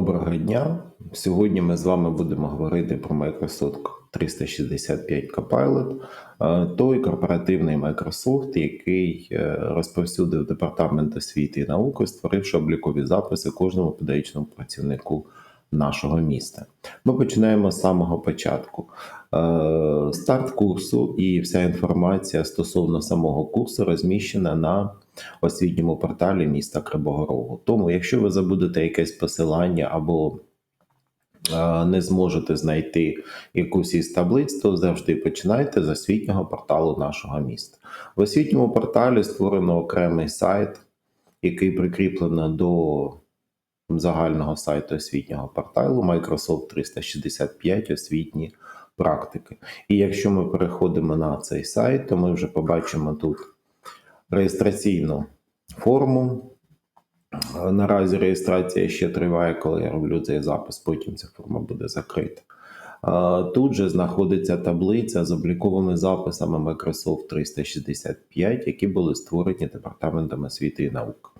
Доброго дня! Сьогодні ми з вами будемо говорити про Microsoft 365 Copilot, е, той корпоративний Microsoft, який е, розповсюдив департамент освіти і науки, створивши облікові записи кожному педагогічному працівнику нашого міста. Ми починаємо з самого початку. Е, Старт курсу і вся інформація стосовно самого курсу розміщена на освітньому порталі міста Кривого Рогу. Тому, якщо ви забудете якесь посилання або е, не зможете знайти якусь із таблиць, то завжди починайте з освітнього порталу нашого міста. В освітньому порталі створено окремий сайт, який прикріплено до загального сайту освітнього порталу Microsoft 365 освітні практики. І якщо ми переходимо на цей сайт, то ми вже побачимо тут реєстраційну форму. Е, Наразі реєстрація ще триває, коли я роблю цей запис, потім ця форма буде закрита. Е, Тут же знаходиться таблиця з обліковими записами Microsoft 365, які були створені департаментом освіти і науки.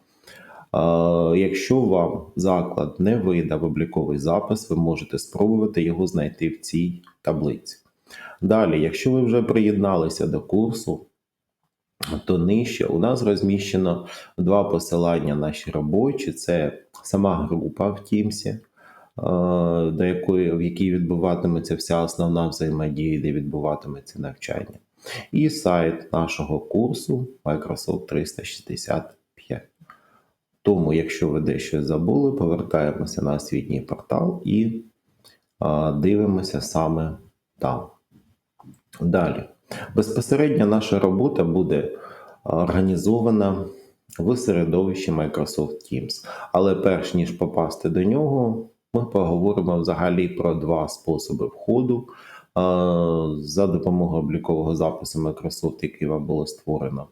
Е, Якщо вам заклад не видав обліковий запис, ви можете спробувати його знайти в цій таблиці. Далі, якщо ви вже приєдналися до курсу, то нижче у нас розміщено два посилання наші робочі: це сама група в Teams, е, до якої, в якій відбуватиметься вся основна взаємодія, де відбуватиметься навчання, і сайт нашого курсу Microsoft 365. Тому, якщо ви дещо забули, повертаємося на освітній портал і дивимося саме там. Далі. Безпосередньо наша робота буде організована в середовищі Microsoft Teams. Але перш ніж попасти до нього, ми поговоримо взагалі про два способи входу за допомогою облікового запису Microsoft, який вам було створено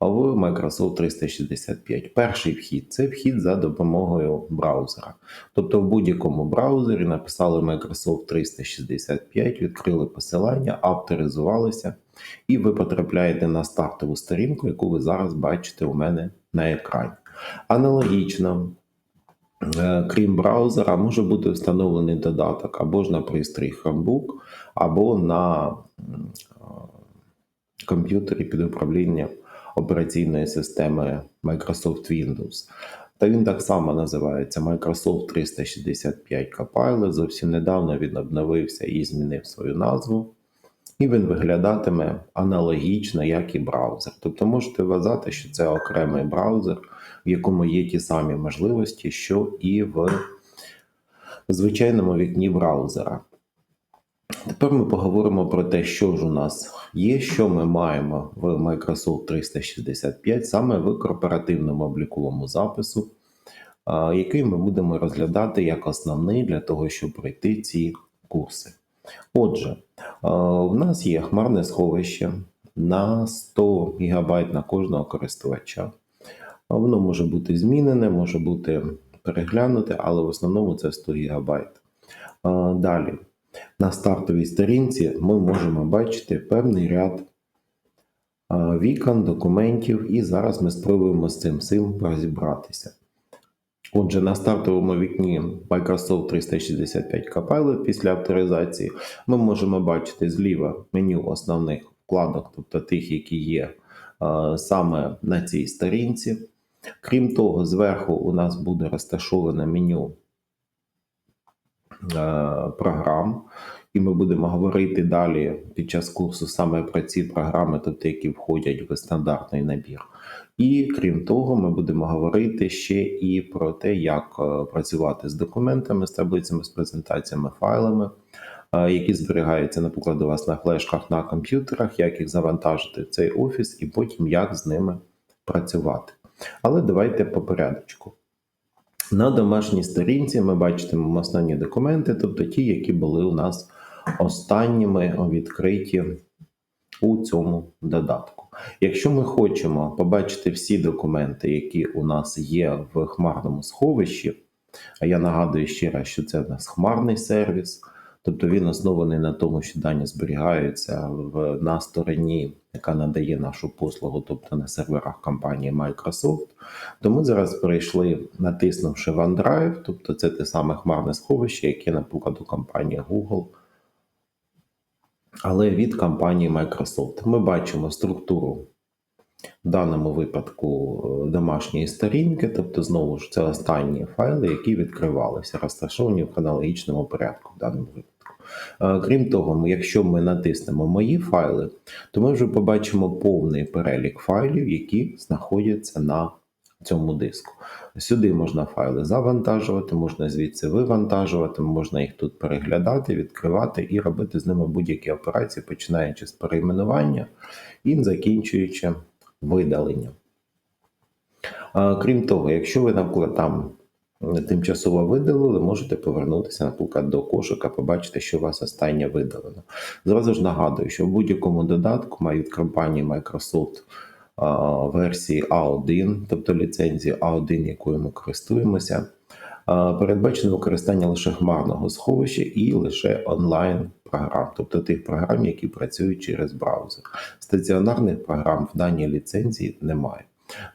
в Microsoft 365. Перший вхід це вхід за допомогою браузера. Тобто в будь-якому браузері написали Microsoft 365, відкрили посилання, авторизувалися, і ви потрапляєте на стартову сторінку, яку ви зараз бачите у мене на екрані. Аналогічно. е, Крім браузера, може бути встановлений додаток або ж на пристрій Chromebook, або на е, комп'ютері під управлінням операційної системи Microsoft Windows. Та він так само називається Microsoft 365 Copilot. Зовсім недавно він обновився і змінив свою назву. І він виглядатиме аналогічно, як і браузер. Тобто можете вважати, що це окремий браузер, в якому є ті самі можливості, що і в звичайному вікні браузера. Тепер ми поговоримо про те, що ж у нас є, що ми маємо в Microsoft 365 саме в корпоративному обліковому запису, який ми будемо розглядати як основний для того, щоб пройти ці курси. Отже, в нас є хмарне сховище на 100 ГБ на кожного користувача. Воно може бути змінене, може бути переглянуте, але в основному це 100 ГБ. Далі. На стартовій сторінці ми можемо бачити певний ряд вікон, документів, і зараз ми спробуємо з цим всім розібратися. Отже, на стартовому вікні Microsoft 365 Copilot після авторизації ми можемо бачити зліва меню основних вкладок, тобто тих, які є саме на цій сторінці. Крім того, зверху у нас буде розташоване меню програм, і ми будемо говорити далі під час курсу саме про ці програми, тобто які входять в стандартний набір. І крім того, ми будемо говорити ще і про те, як е, працювати з документами, з таблицями, з презентаціями, файлами, е, які зберігаються, наприклад, у вас на флешках на комп'ютерах, як їх завантажити в цей офіс, і потім як з ними працювати. Але давайте по порядочку. На домашній сторінці ми бачимо останні документи, тобто ті, які були у нас останніми відкриті у цьому додатку. Якщо ми хочемо побачити всі документи, які у нас є в хмарному сховищі, а я нагадую ще раз, що це у нас хмарний сервіс, Тобто він оснований на тому, що дані зберігаються в, на стороні, яка надає нашу послугу, тобто на серверах компанії Microsoft. То ми зараз перейшли, натиснувши OneDrive, тобто це те саме хмарне сховище, яке, наприклад, у компанії Google, але від компанії Microsoft. Ми бачимо структуру в даному випадку е, домашньої сторінки, тобто, знову ж це останні файли, які відкривалися, розташовані в хронологічному порядку в даному випадку. Е, Крім того, якщо ми натиснемо мої файли, то ми вже побачимо повний перелік файлів, які знаходяться на цьому диску. Сюди можна файли завантажувати, можна звідси вивантажувати, можна їх тут переглядати, відкривати і робити з ними будь-які операції, починаючи з перейменування і закінчуючи видаленням. Крім того, якщо ви, наприклад, там тимчасово видалили, можете повернутися, наприклад, до кошика, побачити, що у вас останнє видалено. Зразу ж нагадую, що в будь-якому додатку від компанії Microsoft версії A1, тобто ліцензії A1, якою ми користуємося. Передбачено використання лише хмарного сховища і лише онлайн програм, тобто тих програм, які працюють через браузер. Стаціонарних програм в даній ліцензії немає.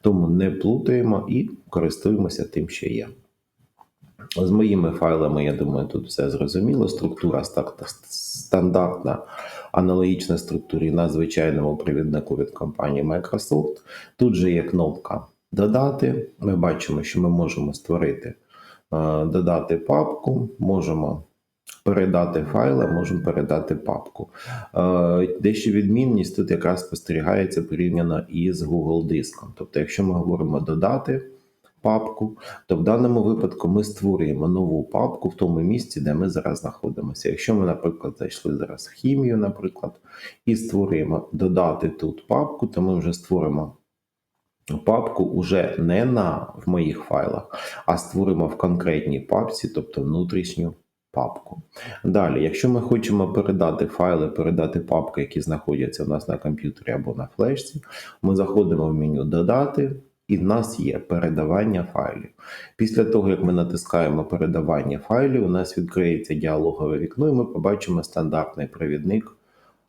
Тому не плутаємо і користуємося тим, що є. З моїми файлами, я думаю, тут все зрозуміло. Структура стандартна, аналогічна структурі на звичайному провіднику від компанії Microsoft. Тут же є кнопка Додати. Ми бачимо, що ми можемо створити, е, додати папку, можемо передати файли, можемо передати папку. Е, Дещо відмінність тут якраз спостерігається порівняно із Google диском. Тобто, якщо ми говоримо додати папку, то в даному випадку ми створюємо нову папку в тому місці, де ми зараз знаходимося. Якщо ми, наприклад, зайшли зараз в хімію, наприклад, і створюємо додати тут папку, то ми вже створимо. Папку уже не на в моїх файлах, а створимо в конкретній папці, тобто внутрішню папку. Далі, якщо ми хочемо передати файли, передати папки, які знаходяться у нас на комп'ютері або на флешці, ми заходимо в меню Додати, і в нас є передавання файлів. Після того, як ми натискаємо передавання файлів, у нас відкриється діалогове вікно, і ми побачимо стандартний провідник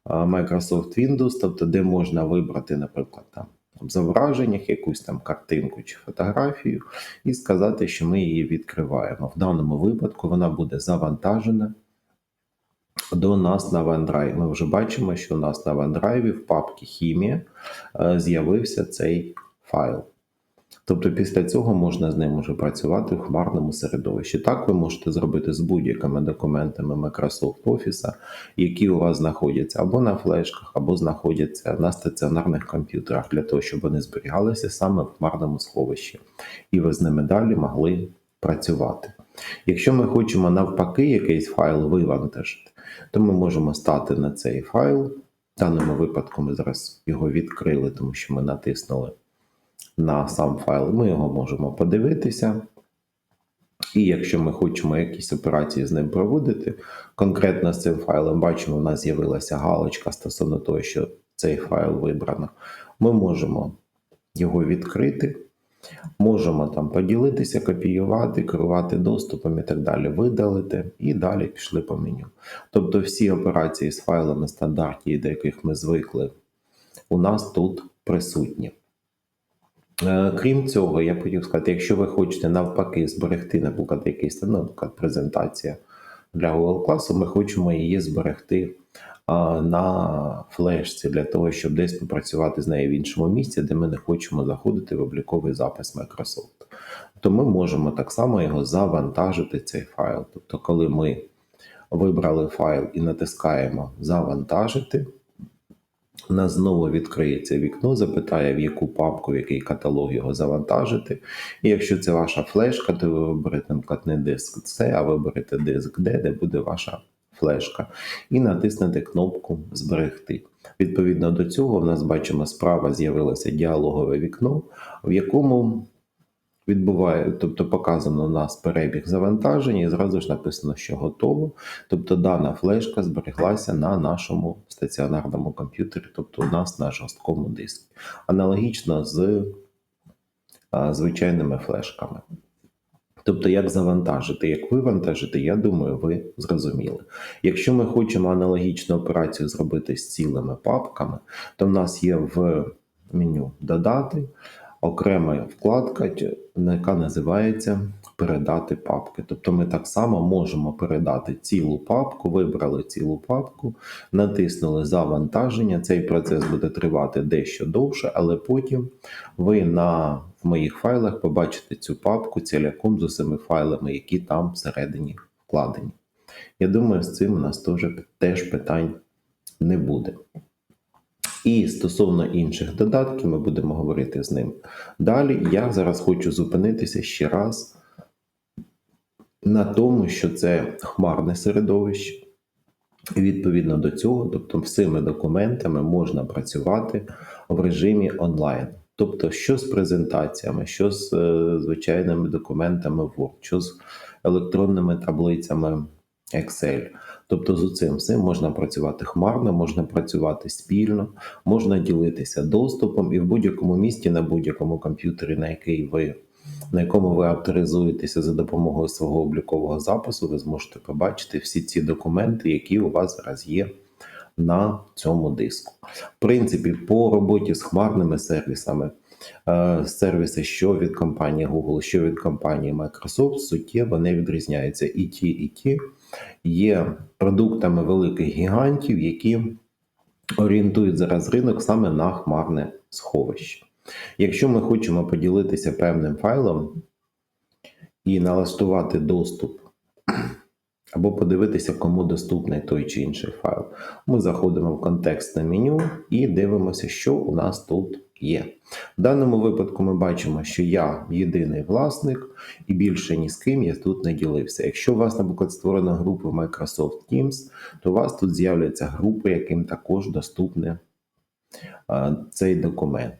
Microsoft Windows, тобто де можна вибрати, наприклад, там в зображеннях якусь там картинку чи фотографію, і сказати, що ми її відкриваємо. В даному випадку вона буде завантажена до нас на OneDrive. Ми вже бачимо, що у нас на OneDrive в папці Хімія е, з'явився цей файл. Тобто після цього можна з ним уже працювати в хмарному середовищі. Так ви можете зробити з будь-якими документами Microsoft Office, які у вас знаходяться або на флешках, або знаходяться на стаціонарних комп'ютерах, для того, щоб вони зберігалися саме в хмарному сховищі, і ви з ними далі могли працювати. Якщо ми хочемо навпаки якийсь файл вивантажити, то ми можемо стати на цей файл. В даному випадку ми зараз його відкрили, тому що ми натиснули на сам файл. Ми його можемо подивитися. І якщо ми хочемо якісь операції з ним проводити, конкретно з цим файлом бачимо, у нас з'явилася галочка стосовно того, що цей файл вибрано. Ми можемо його відкрити, можемо там поділитися, копіювати, керувати доступом і так далі, видалити, і далі пішли по меню. Тобто всі операції з файлами стандартні, до яких ми звикли, у нас тут присутні. Е, Крім цього, я хотів сказати, якщо ви хочете навпаки зберегти, наприклад, якийсь там, ну, наприклад, презентація для Google класу, ми хочемо її зберегти на флешці для того, щоб десь попрацювати з нею в іншому місці, де ми не хочемо заходити в обліковий запис Microsoft. То ми можемо так само його завантажити, цей файл. Тобто, коли ми вибрали файл і натискаємо Завантажити. У нас знову відкриється вікно, запитає, в яку папку, в який каталог його завантажити. І якщо це ваша флешка, то ви виберете, наприклад, не диск C, а виберете диск D, де буде ваша флешка, і натиснете кнопку Зберегти. Відповідно до цього, в нас бачимо, справа з'явилося діалогове вікно, в якому відбуває, тобто показано у нас перебіг завантаження, і зразу ж написано, що готово. Тобто дана флешка збереглася на нашому стаціонарному комп'ютері, тобто у нас на жорсткому диску. Аналогічно з а, звичайними флешками. Тобто, як завантажити, як вивантажити, я думаю, ви зрозуміли. Якщо ми хочемо аналогічну операцію зробити з цілими папками, то в нас є в меню Додати окрема вкладка, яка називається Передати папки. Тобто ми так само можемо передати цілу папку, вибрали цілу папку, натиснули завантаження. Цей процес буде тривати дещо довше, але потім ви на в моїх файлах побачите цю папку ціляком з усіми файлами, які там всередині вкладені. Я думаю, з цим у нас теж, теж питань не буде. І стосовно інших додатків, ми будемо говорити з ним далі. Я зараз хочу зупинитися ще раз на тому, що це хмарне середовище. І відповідно до цього, тобто всіми документами можна працювати в режимі онлайн. Тобто, що з презентаціями, що з е, звичайними документами Word, що з електронними таблицями Excel. Тобто з цим всім можна працювати хмарно, можна працювати спільно, можна ділитися доступом і в будь-якому місті на будь-якому комп'ютері, на який ви на якому ви авторизуєтеся за допомогою свого облікового запису, ви зможете побачити всі ці документи, які у вас зараз є на цьому диску. В принципі, по роботі з хмарними сервісами, е, сервіси, що від компанії Google, що від компанії Microsoft, суттєво не відрізняються. І ті, і ті є продуктами великих гігантів, які орієнтують зараз ринок саме на хмарне сховище. Якщо ми хочемо поділитися певним файлом і налаштувати доступ, або подивитися, кому доступний той чи інший файл, ми заходимо в контекстне меню і дивимося, що у нас тут є. В даному випадку ми бачимо, що я єдиний власник і більше ні з ким я тут не ділився. Якщо у вас, наприклад, створена група Microsoft Teams, то у вас тут з'являться групи, яким також доступний цей документ.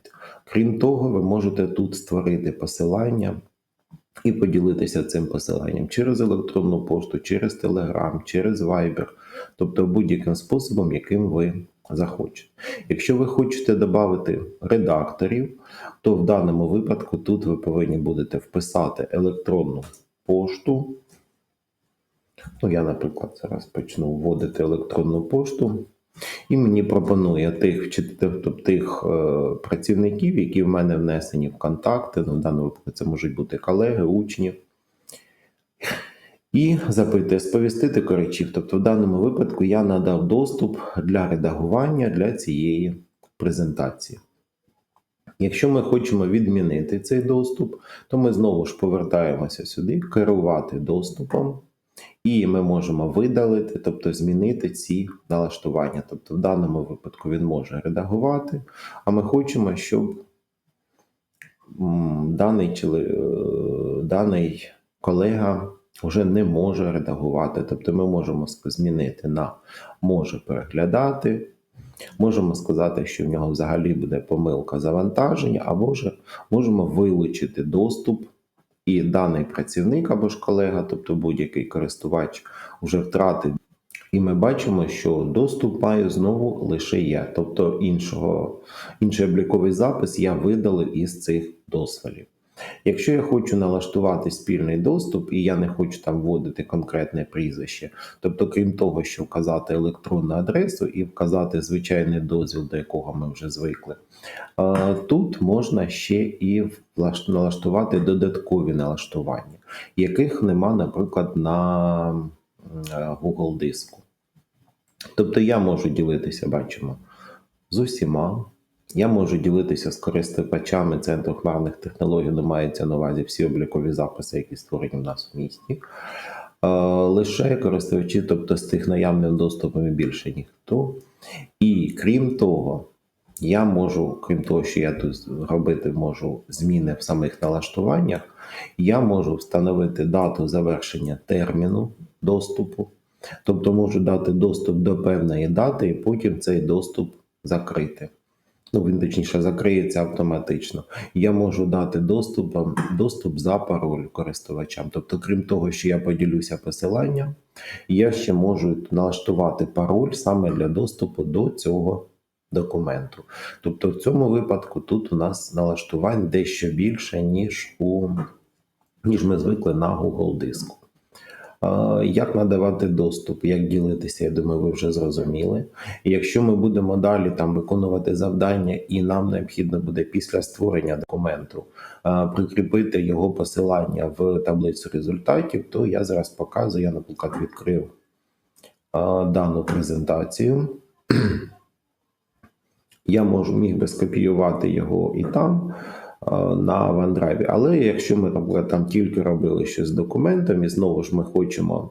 Крім того, ви можете тут створити посилання. І поділитися цим посиланням через електронну пошту, через Telegram, через Viber, тобто будь-яким способом, яким ви захочете. Якщо ви хочете додати редакторів, то в даному випадку тут ви повинні будете вписати електронну пошту. Ну, Я, наприклад, зараз почну вводити електронну пошту. І мені пропонує тих тобто тих е, працівників, які в мене внесені в контакти. Ну, в даному випадку це можуть бути колеги, учні. І запитує сповістити коречів. Тобто, в даному випадку я надав доступ для редагування для цієї презентації. Якщо ми хочемо відмінити цей доступ, то ми знову ж повертаємося сюди, керувати доступом. І ми можемо видалити, тобто змінити ці налаштування. Тобто, в даному випадку він може редагувати, а ми хочемо, щоб даний е, даний колега вже не може редагувати. Тобто ми можемо змінити на може переглядати. Можемо сказати, що в нього взагалі буде помилка завантаження, або ж можемо вилучити доступ і даний працівник або ж колега, тобто будь-який користувач, вже втратив. І ми бачимо, що доступ має знову лише я, тобто іншого, інший обліковий запис я видалив із цих дозволів. Якщо я хочу налаштувати спільний доступ, і я не хочу там вводити конкретне прізвище, тобто, крім того, що вказати електронну адресу і вказати звичайний дозвіл, до якого ми вже звикли, тут можна ще і налаштувати додаткові налаштування, яких нема, наприклад, на Google диску. Тобто я можу ділитися, бачимо, з усіма. Я можу ділитися з користувачами центру хмарних технологій, де мається на увазі всі облікові записи, які створені в нас в місті. Лише користувачі, тобто з тих наявним доступом і більше ніхто. І крім того, я можу, крім того, що я тут робити можу зміни в самих налаштуваннях, я можу встановити дату завершення терміну доступу, тобто можу дати доступ до певної дати, і потім цей доступ закрити. Ну, він точніше закриється автоматично. Я можу дати доступ доступ за пароль користувачам. Тобто, крім того, що я поділюся посиланням, я ще можу налаштувати пароль саме для доступу до цього документу. Тобто, в цьому випадку тут у нас налаштувань дещо більше, ніж у ніж ми звикли на Google диску. Як надавати доступ, як ділитися, я думаю, ви вже зрозуміли. І якщо ми будемо далі там виконувати завдання, і нам необхідно буде після створення документу прикріпити його посилання в таблицю результатів, то я зараз показую, я, наприклад, відкрив дану презентацію. Я можу міг би скопіювати його і там на OneDrive. Але якщо ми наприклад, там тільки робили щось з документом, і знову ж ми хочемо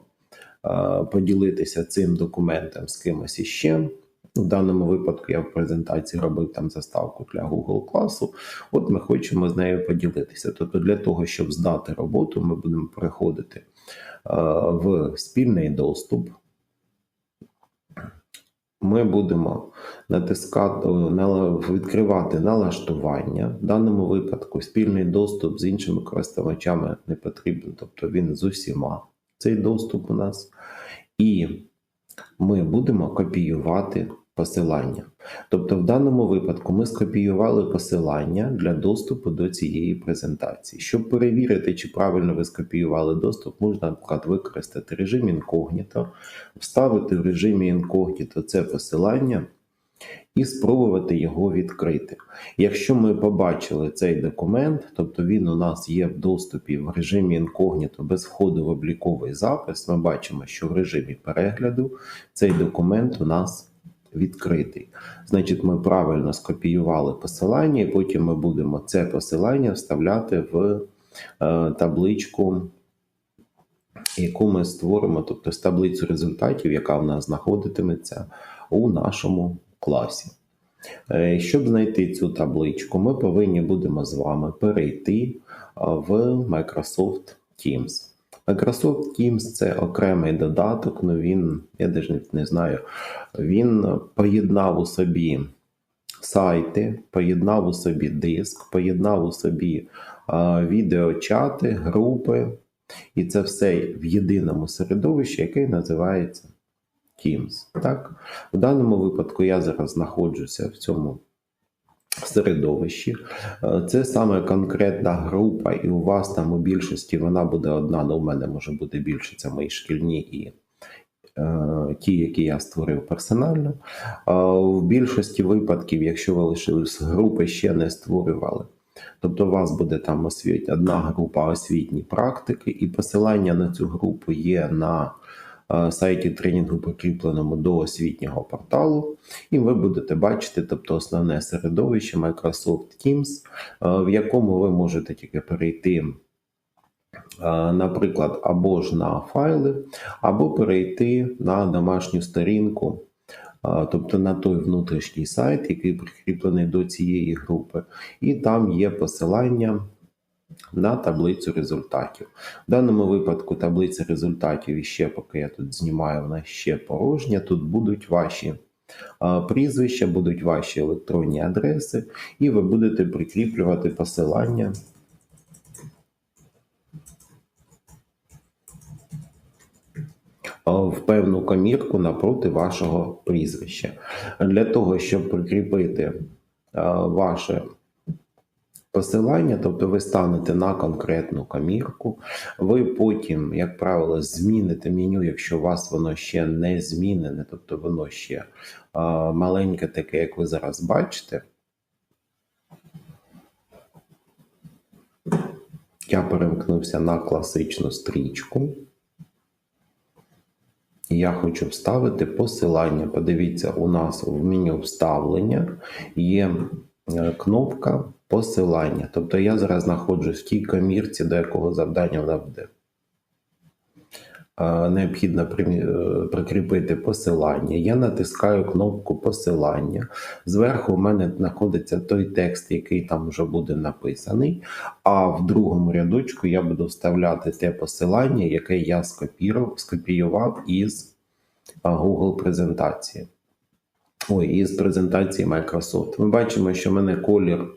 е, поділитися цим документом з кимось іще. В даному випадку я в презентації робив там заставку для Google класу. От ми хочемо з нею поділитися. Тобто, для того, щоб здати роботу, ми будемо переходити е, в спільний доступ. Ми будемо натискати, відкривати налаштування. В даному випадку спільний доступ з іншими користувачами не потрібен, тобто він з усіма цей доступ у нас. І ми будемо копіювати посилання. Тобто, в даному випадку ми скопіювали посилання для доступу до цієї презентації. Щоб перевірити, чи правильно ви скопіювали доступ, можна, наприклад, використати режим інкогніто, вставити в режимі інкогніто це посилання і спробувати його відкрити. Якщо ми побачили цей документ, тобто він у нас є в доступі в режимі інкогніто без входу в обліковий запис, ми бачимо, що в режимі перегляду цей документ у нас відкритий. Значить, ми правильно скопіювали посилання, і потім ми будемо це посилання вставляти в е, табличку яку ми створимо, тобто з таблицю результатів, яка в нас знаходитиметься у нашому класі. Е, Щоб знайти цю табличку, ми повинні будемо з вами перейти е, в Microsoft Teams. Microsoft Teams це окремий додаток, ну він, я навіть не знаю, він поєднав у собі сайти, поєднав у собі диск, поєднав у собі е, відеочати, групи, і це все в єдиному середовищі, яке називається Teams. Так? В даному випадку я зараз знаходжуся в цьому середовищі. Е, Це саме конкретна група, і у вас там у більшості вона буде одна, але у мене може бути більше, це мої шкільні і е, ті, які я створив персонально. В більшості випадків, якщо ви лишились групи, ще не створювали. Тобто у вас буде там освіт, одна група освітні практики, і посилання на цю групу є на сайті тренінгу, прикріпленому до освітнього порталу, і ви будете бачити тобто, основне середовище Microsoft Teams, е, в якому ви можете тільки перейти. е, Наприклад, або ж на файли, або перейти на домашню сторінку тобто на той внутрішній сайт, який прикріплений до цієї групи, і там є посилання на таблицю результатів. В даному випадку таблиця результатів іще, поки я тут знімаю, вона ще порожня. Тут будуть ваші прізвища, будуть ваші електронні адреси, і ви будете прикріплювати посилання. в певну комірку напроти вашого прізвища. Для того, щоб прикріпити ваше посилання, тобто ви станете на конкретну комірку, ви потім, як правило, зміните меню, якщо у вас воно ще не змінене, тобто воно ще е, маленьке, таке, як ви зараз бачите. Я перемкнувся на класичну стрічку. Я хочу вставити посилання. Подивіться, у нас в меню вставлення є е, кнопка посилання. Тобто я зараз знаходжусь в тій комірці, до якого завдання вона буде. Необхідно е, прикріпити посилання. Я натискаю кнопку посилання. Зверху у мене знаходиться той текст, який там вже буде написаний. А в другому рядочку я буду вставляти те посилання, яке я скопіював із Google презентації. Ой, із презентації Microsoft. Ми бачимо, що в мене колір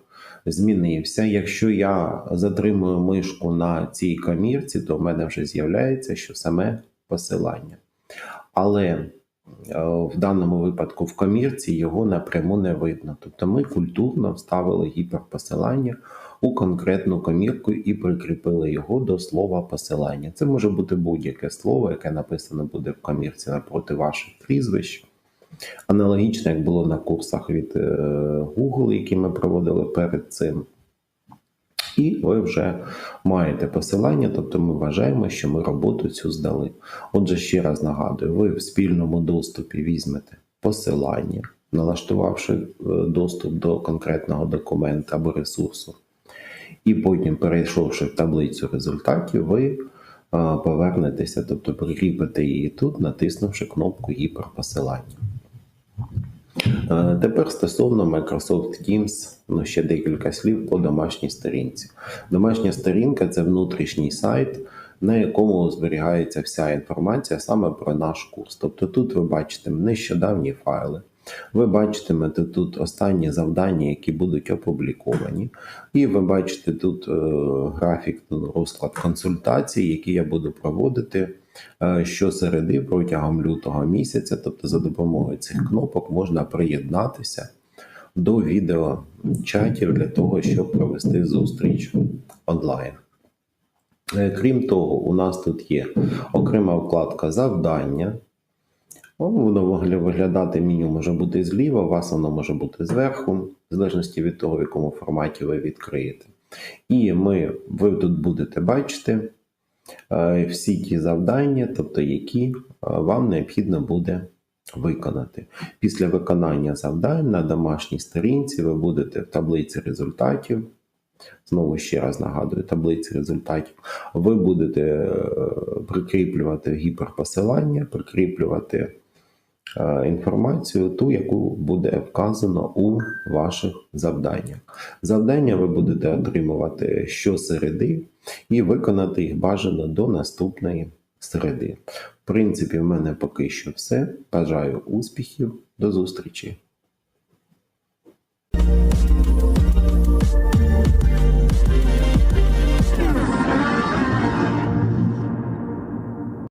змінився. Якщо я затримую мишку на цій комірці, то в мене вже з'являється що саме посилання. Але е, в даному випадку в комірці його напряму не видно. Тобто ми культурно вставили гіперпосилання у конкретну комірку і прикріпили його до слова посилання. Це може бути будь-яке слово, яке написано буде в комірці напроти ваших прізвищ. Аналогічно, як було на курсах від е, Google, які ми проводили перед цим. І ви вже маєте посилання, тобто ми вважаємо, що ми роботу цю здали. Отже, ще раз нагадую, ви в спільному доступі візьмете посилання, налаштувавши е, доступ до конкретного документа або ресурсу, і потім, перейшовши в таблицю результатів, ви е, повернетеся, тобто прикріпите її тут, натиснувши кнопку гіперпосилання. Е, Тепер стосовно Microsoft Teams, ну ще декілька слів по домашній сторінці. Домашня сторінка це внутрішній сайт, на якому зберігається вся інформація саме про наш курс. Тобто тут ви бачите нещодавні файли. Ви бачитимете тут останні завдання, які будуть опубліковані, і ви бачите тут е, графік, ну, розклад консультацій, які я буду проводити е, щосереди протягом лютого місяця. Тобто, за допомогою цих кнопок можна приєднатися до відеочатів для того, щоб провести зустріч онлайн. Е, Крім того, у нас тут є окрема вкладка завдання. Воно вигля- виглядати меню може бути зліва, у вас воно може бути зверху, в залежності від того, в якому форматі ви відкриєте. І ми, ви тут будете бачити е, всі ті завдання, тобто які е, вам необхідно буде виконати. Після виконання завдань на домашній сторінці ви будете в таблиці результатів. Знову ще раз нагадую, таблиці результатів. Ви будете е, прикріплювати гіперпосилання, прикріплювати інформацію, ту, яку буде вказано у ваших завданнях. Завдання ви будете отримувати щосереди і виконати їх бажано до наступної середи. В принципі, в мене поки що все. Бажаю успіхів, до зустрічі!